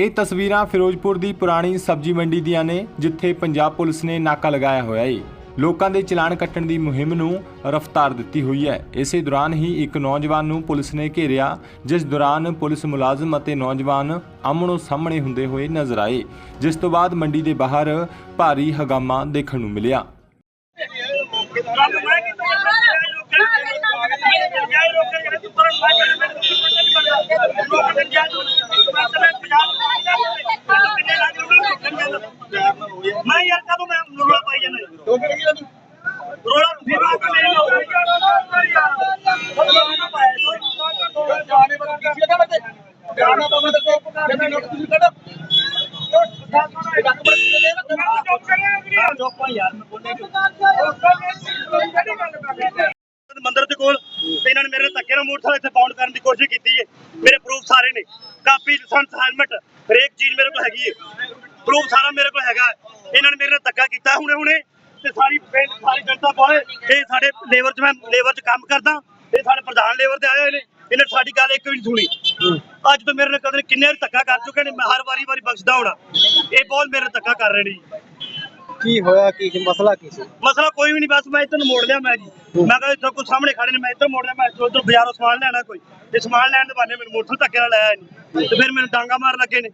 ਇਹ ਤਸਵੀਰਾਂ ਫਿਰੋਜ਼ਪੁਰ ਦੀ ਪੁਰਾਣੀ ਸਬਜ਼ੀ ਮੰਡੀ ਦੀਆਂ ਨੇ, ਜਿੱਥੇ ਪੰਜਾਬ ਪੁਲਿਸ ਨੇ ਨਾਕਾ ਲਗਾਇਆ ਹੋਇਆ ਏ। ਲੋਕਾਂ ਦੇ ਚਲਾਨ ਕੱਟਣ ਦੀ ਮੁਹਿੰਮ ਨੂੰ ਰਫ਼ਤਾਰ ਦਿੱਤੀ ਹੋਈ ਹੈ। ਇਸੇ ਦੌਰਾਨ ਹੀ ਇੱਕ ਨੌਜਵਾਨ ਨੂੰ ਪੁਲਿਸ ਨੇ ਘੇਰਿਆ, ਜਿਸ ਦੌਰਾਨ ਪੁਲਿਸ ਮੁਲਾਜ਼ਮ ਅਤੇ ਨੌਜਵਾਨ ਆਮਣੋ ਸਾਹਮਣੇ ਹੁੰਦੇ ਹੋਏ ਨਜ਼ਰ ਆਏ, ਜਿਸ ਤੋਂ ਬਾਅਦ ਮੰਡੀ ਦੇ ਬਾਹਰ ਭਾਰੀ ਹਗਾਮਾ ਦੇਖਣ ਨੂੰ ਮਿਲਿਆ। ਮੈਂ ਯਾਰ ਕਦੋਂ ਮੈਂ ਰੋਲਾ ਪਾਈ ਜਾਂਦਾ ਰੋਲਾ ਤੁਸੀਂ ਬਾਤ ਮੇਰੀ ਮੰਦਰ ਦੇ ਕੋਲ ਤੇ ਇਹਨਾਂ ਨੇ ਮੇਰੇ ਧੱਕੇ ਨਾਲ ਮੋਟਰਸਾਈਕਲ ਇੱਥੇ ਬਾਉਂਡ ਕਰਨ ਦੀ ਕੋਸ਼ਿਸ਼ ਕੀਤੀ ਹੈ। ਮੇਰੇ ਪ੍ਰੂਫ ਸਾਰੇ ਨੇ। ਕਾਪੀ ਲਾਇਸੈਂਸ ਹੈਲਮਟ ਹਰੇਕ ਚੀਜ਼ ਮੇਰੇ ਕੋਲ ਹੈਗੀ ਹੈ। ਪ੍ਰੂਫ ਸਾਰਾ ਮੇਰੇ ਕੋਲ ਹੈਗਾ। ਇਹਨਾਂ ਨੇ ਮੇਰੇ ਨਾਲ ਧੱਕਾ ਕੀਤਾ ਹੁਣੇ ਹੁਣੇ ਤੇ ਸਾਰੀ ਸਾਰੀ ਜਨਤਾ ਕੋਲ ਇਹ ਸਾਡੇ ਲੇਬਰ 'ਚ ਮੈਂ ਲੇਬਰ 'ਚ ਕੰਮ ਕਰਦਾ। ਇਹ ਸਾਡੇ ਪ੍ਰਧਾਨ ਲੇਬਰ ਤੇ ਆਏ ਹੋਏ ਨੇ। ਇਹਨੇ ਸਾਡੀ ਗੱਲ ਇੱਕ ਵੀ ਨਹੀਂ ਸੁਣੀ। ਅੱਜ ਤੋਂ ਮੇਰੇ ਨਾਲ ਕਦੇ ਕਿੰਨੇ ਵਾਰੀ ਧੱਕਾ ਕਰ ਚੁੱਕੇ ਨੇ। ਮੈਂ ਹਰ ਵਾਰੀ ਵਾਰੀ ਬਖਸ਼ਦਾ ਹੋਣਾ। ਇਹ ਬਹੁਤ ਮੇਰੇ ਨਾਲ ਧੱਕਾ ਕਰ ਰਹੇ ਨੇ ਕੀ ਹੋਇਆ? ਕੀ ਮਸਲਾ ਕੀ ਸੀ? ਮਸਲਾ ਕੋਈ ਵੀ ਨਹੀਂ। ਬਸ ਮੈਂ ਇੱਧਰ ਨੂੰ ਮੋੜ ਲਿਆ ਮੈਂ ਜੀ। ਮੈਂ ਕਿਹਾ ਇੱਧਰ ਕੋਈ ਸਾਹਮਣੇ ਖੜੇ ਨੇ। ਮੈਂ ਇੱਧਰ ਮੋੜ ਲਿਆ। ਮੈਂ ਉੱਧਰ ਬਾਜ਼ਾਰੋਂ ਸਮਾਨ ਲੈਣਾ ਕੋਈ। ਤੇ ਸਮਾਨ ਲੈਣ ਦੇ ਬਹਾਨੇ ਮੈਨੂੰ ਮੋਟਰ ਧੱਕੇ ਨਾਲ ਲਾਇਆ ਨਹੀਂ ਤੇ ਫਿਰ ਮੈਨੂੰ ਡਾਂਗਾ ਮਾਰ ਲੱਗੇ ਨੇ।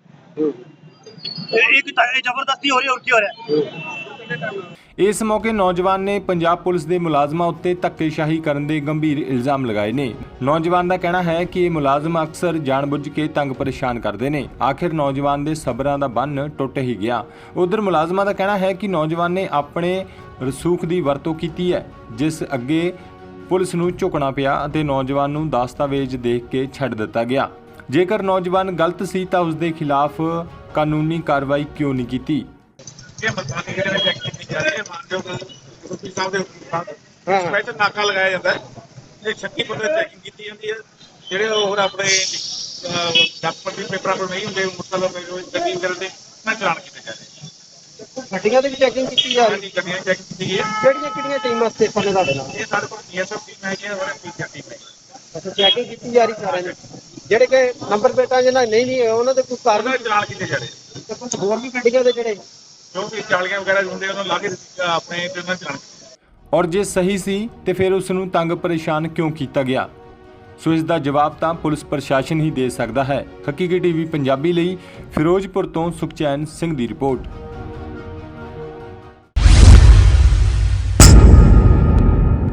ਇਹ ਇੱਕ ਇਹ ਜ਼ਬਰਦਸਤੀ ਹੋ ਰਹੀ ਹੋਰ ਕੀ ਹੋ ਰਿਹਾ? ਇਸ ਮੌਕੇ ਨੌਜਵਾਨ ਨੇ ਪੰਜਾਬ ਪੁਲਿਸ ਦੇ ਮੁਲਾਜ਼ਮਾਂ ਉੱਤੇ ਧੱਕੇਸ਼ਾਹੀ ਕਰਨ ਦੇ ਗੰਭੀਰ ਇਲਜ਼ਾਮ ਲਗਾਏ ਨੇ। ਨੌਜਵਾਨ ਦਾ ਕਹਿਣਾ ਹੈ ਕਿ ਇਹ ਮੁਲਾਜ਼ਮ ਅਕਸਰ ਜਾਣਬੁੱਝ ਕੇ ਤੰਗ ਪਰੇਸ਼ਾਨ ਕਰਦੇ ਨੇ। ਆਖਿਰ ਨੌਜਵਾਨ ਦੇ ਸਬਰਾਂ ਦਾ ਬੰਨ ਟੁੱਟ ਹੀ ਗਿਆ। ਉਧਰ ਮੁਲਾਜ਼ਮਾਂ ਦਾ ਕਹਿਣਾ ਹੈ ਕਿ ਨੌਜਵਾਨ ਨੇ ਆਪਣੇ ਰਸੂਖ ਦੀ ਵਰਤੋਂ ਕੀਤੀ ਹੈ, ਜਿਸ ਅੱਗੇ ਪੁਲਿਸ ਨੂੰ ਝੁਕਣਾ ਪਿਆ ਅਤੇ ਨੌਜਵਾਨ ਨੂੰ ਦਸਤਾਵੇਜ਼ ਦੇਖ ਕੇ ਛੱਡ ਦਿੱਤਾ ਗਿਆ। ਜੇਕਰ ਨੌਜਵਾਨ ਗਲਤ ਸੀ ਤਾਂ ਉਸ ਦੇ ਖਿਲਾਫ ਕਾਨੂੰਨੀ ਕਾਰਵਾਈ ਕਿਉਂ ਨਹੀਂ ਕੀਤੀ? ਇਹ ਮਤਾਨੀ ਜਿਹੜੇ ਚੈੱਕ ਕੀਤੀ ਜਾ ਰਹੀ ਹੈ ਮਾਨਯੋਗ ਮੁਖੀ ਸਾਹਿਬ ਦੇ ਹੁਕਮ ਹਾਂ। ਸਪੈਸ਼ਲ ਨਾਕਾ ਲਗਾਇਆ ਜਾਂਦਾ ਹੈ। ਇਹ 36 ਪੱਤੇ ਚੈਕਿੰਗ ਕੀਤੀ ਜਾਂਦੀ ਹੈ। ਜਿਹੜੇ ਹੋਰ ਆਪਣੇ ਡਾਕਟਰ ਦੇ ਪੇਪਰਾਂ ਪਰ ਨਹੀਂ ਹੁੰਦੇ ਮਤਲਬ ਗੱਡੀ ਵਗੈਰਾ ਦੇ ਮੈਂ ਚਲਾਨ ਕੀਤੇ ਜਾ ਰਹੇ ਗੱਡੀਆਂ ਦੀ ਵੀ ਚੈਕਿੰਗ ਕੀਤੀ ਜਾ ਰਹੀ ਹਾਂਜੀ ਗੱਡੀਆਂ ਚੈੱਕ ਕੀਤੀ ਗਈ ਹੈ। ਕਿਹੜੀਆਂ ਕਿਹੜੀਆਂ ਟੀਮਾਂ ਸਟੇਸ਼ਨ ਨੇ ਤੁਹਾਡੇ ਨਾਲ? ਇਹ ਸਾਡੇ ਕੋਲ ਪੀਐਸਐਫ ਟੀਮ ਹੈ ਜੀ ਹੋਰ ਪੀਸੀਆਰ ਟੀਮ ਹੈ ਅੱਛਾ ਚੈਕਿੰਗ ਕੀਤੀ ਜਾ ਰਹੀ ਸਾਰਿਆਂ ਦੀ। ਜਿਹੜੇ ਕਿ ਨੰਬਰ ਪਲੇਟਾਂ ਜਿਹਨਾਂ ਨਹੀਂ ਨਹੀਂ ਉਹਨਾਂ ਦੇ ਕੋਈ ਉਹਨਾਂ ਕਾਰਨ ਦੇ ਚਲਾਨ ਤੇ ਕੁਝ ਹੋਰ ਵੀ ਗੱਡੀਆਂ ਦੇ ਜਿਹੜੇ। ਜੋ ਵੀ ਚਾਲੀਆਂ ਵਗੈਰਾ ਹੁੰਦੇ ਉਹਨਾਂ ਲਾ ਕੇ ਆਪਣੇ ਤੇ ਉਹਨਾਂ ਦੇ ਚਲਾਨ ਔਰ ਜੇ ਸਹੀ ਸੀ ਤੇ ਫਿਰ ਉਸ ਨੂੰ ਤੰਗ ਪਰੇਸ਼ਾਨ ਕਿਉਂ ਕੀਤਾ ਗਿਆ? ਸੋ ਇਸ ਦਾ ਜਵਾਬ ਤਾਂ ਪੁਲਿਸ ਪ੍ਰਸ਼ਾਸਨ ਹੀ ਦੇ ਸਕਦਾ ਹੈ। ਹਕੀਕੀ ਟੀਵੀ ਪੰਜਾਬੀ ਲਈ ਫਿਰੋਜ਼ਪੁਰ ਤੋਂ ਸੁਖਚੈਨ ਸਿੰਘ ਦੀ ਰਿਪੋਰਟ।